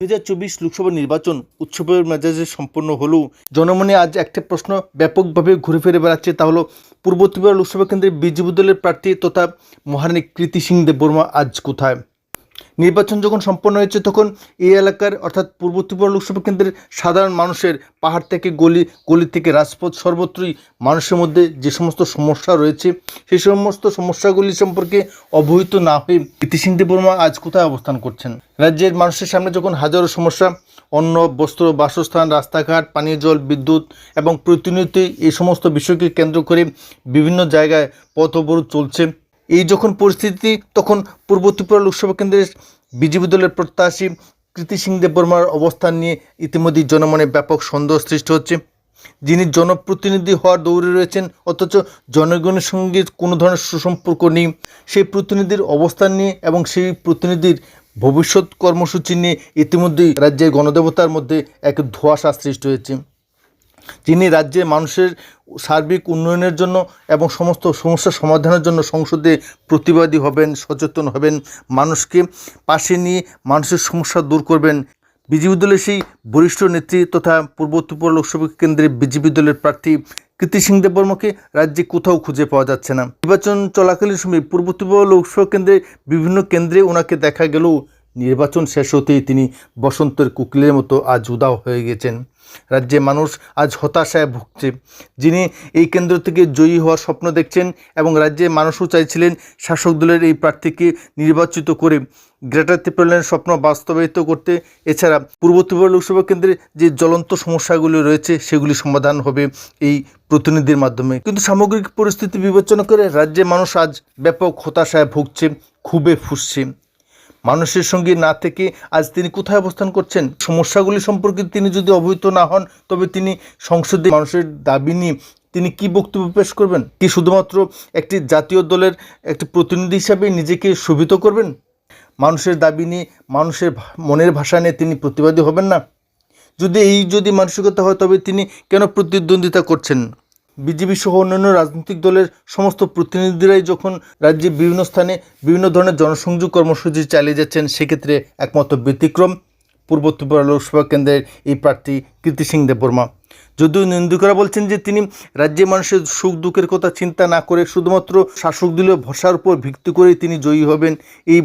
দু হাজার চব্বিশ লোকসভা নির্বাচন উৎসবের মেজাজে সম্পন্ন হলেও জনমনে আজ একটা প্রশ্ন ব্যাপকভাবে ঘুরে ফিরে বেড়াচ্ছে, তা হলো, পূর্ব ত্রিপুরা লোকসভা কেন্দ্রে বিজেপি দলের প্রার্থী তথা মহারানী কৃতি সিং দেববর্মা আজ কোথায়? নির্বাচন যখন সম্পন্ন হয়েছে, তখন এই এলাকার অর্থাৎ পূর্ব ত্রিপুরা লোকসভা কেন্দ্রের সাধারণ মানুষের পাহাড় থেকে গলি গলি থেকে রাজপথ সর্বত্রই মানুষের মধ্যে যে সমস্ত সমস্যা রয়েছে, সেই সমস্ত সমস্যাগুলি সম্পর্কে অবহিত না হয়ে কৃতি সিং আজ কোথায় অবস্থান করছেন? রাজ্যের মানুষের সামনে যখন হাজারো সমস্যা, অন্ন, বস্ত্র, বাসস্থান, রাস্তাঘাট, পানীয় জল, বিদ্যুৎ এবং প্রতিনিয়ত এই সমস্ত বিষয়কে কেন্দ্র করে বিভিন্ন জায়গায় পথ অবরোধ চলছে। এই যখন পরিস্থিতি, তখন পূর্ব ত্রিপুরা লোকসভা কেন্দ্রের বিজেপি দলের প্রত্যাশী কৃতি সিং দেববর্মার অবস্থান নিয়ে ইতিমধ্যেই জনমনে ব্যাপক সন্দেহ সৃষ্টি হচ্ছে। যিনি জনপ্রতিনিধি হওয়ার দৌড়ে রয়েছেন, অথচ জনগণের সঙ্গে কোনো ধরনের সুসম্পর্ক নেই। সেই প্রতিনিধির অবস্থান নিয়ে এবং সেই প্রতিনিধির ভবিষ্যৎ কর্মসূচি নিয়ে ইতিমধ্যেই রাজ্যের গণদেবতার মধ্যে এক ধোঁয়াশা সৃষ্টি হয়েছে। যিনি রাজ্যে মানুষের সার্বিক উন্নয়নের জন্য এবং সমস্ত সমস্যা সমাধানের জন্য সংসদে প্রতিবাদী হবেন, সচেতন হবেন, মানুষকে পাশে নিয়ে মানুষের সমস্যা দূর করবেন। বিজেপি দলের সেই বরিষ্ঠ নেত্রী তথা পূর্ব ত্রিপুরা লোকসভা কেন্দ্রে বিজেপি দলের প্রার্থী কীর্তি সিং দেববর্মাকে রাজ্যে কোথাও খুঁজে পাওয়া যাচ্ছে না। নির্বাচন চলাকালীন সময় পূর্ব ত্রিপুরা লোকসভা কেন্দ্রে বিভিন্ন কেন্দ্রে ওনাকে দেখা গেলেও নির্বাচন শেষ হতেই তিনি বসন্তের কুকিলের মতো আজ উদাও হয়ে গেছেন। রাজ্যে মানুষ আজ হতাশায় ভুগছে। যিনি এই কেন্দ্র থেকে জয়ী হওয়ার স্বপ্ন দেখছেন এবং রাজ্যে মানুষও চাইছিলেন শাসক দলের এই প্রার্থীকে নির্বাচিত করে। গ্রেটার ত্রিপুরাল্যান্ডের স্বপ্ন বাস্তবায়িত করতে। এছাড়া পূর্ব ত্রিপুরা লোকসভা কেন্দ্রে যে জ্বলন্ত সমস্যাগুলি রয়েছে, সেগুলি সমাধান হবে এই প্রতিনিধির মাধ্যমে। কিন্তু সামগ্রিক পরিস্থিতি বিবেচনা করে রাজ্যে মানুষ আজ ব্যাপক হতাশায় ভুগছে খুবই ফুসছে। মানুষের সঙ্গে না থেকে আজ তিনি কোথায় অবস্থান করছেন? সমস্যাগুলি সম্পর্কে তিনি যদি অবহিত না হন, তবে তিনি সংসদে মানুষের দাবি নিয়ে তিনি কি বক্তব্য পেশ করবেন? কি শুধুমাত্র একটি জাতীয় দলের একটি প্রতিনিধি হিসাবে নিজেকে শোভিত করবেন? মানুষের দাবি নিয়ে, মানুষের মনের ভাষা নিয়ে তিনি প্রতিবাদী হবেন না? যদি এই যদি মানসিকতা হয়, তবে তিনি কেন প্রতিদ্বন্দ্বিতা করছেন? বিজেপি সহ অন্যান্য রাজনৈতিক দলের সমস্ত প্রতিনিধিরাই যখন রাজ্যে বিভিন্ন স্থানে বিভিন্ন ধরনের জনসংযোগ কর্মসূচি চালিয়ে যাচ্ছেন, সেক্ষেত্রে একমাত্র ব্যতিক্রম পূর্ব ত্রিপুরা লোকসভা কেন্দ্রের এই প্রার্থী কীর্তি সিং দেববর্মা। যদিও নিন্দুকরা বলছেন যে তিনি রাজ্যের মানুষের সুখ দুঃখের কথা চিন্তা না করে শুধুমাত্র শাসক দলীয় ভরসার উপর ভিত্তি করেই তিনি জয়ী হবেন, এই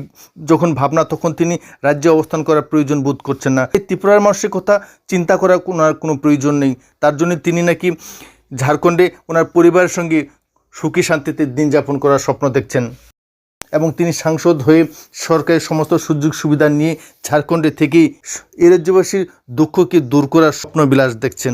যখন ভাবনা, তখন তিনি রাজ্যে অবস্থান করার প্রয়োজন বোধ করছেন না। এই ত্রিপুরার মানুষের কথা চিন্তা করার কোনো আর কোনো প্রয়োজন নেই। তার জন্য তিনি নাকি ঝাড়খণ্ডে ওনার পরিবারের সঙ্গে সুখী শান্তিতে দিন যাপন করার স্বপ্ন দেখছেন। এবং তিনি সাংসদ হয়ে সরকারের সমস্ত সুযোগ সুবিধা নিয়ে ঝাড়খণ্ডে থেকেই এ রাজ্যবাসীর দুঃখকে দূর করার স্বপ্নবিলাস দেখছেন।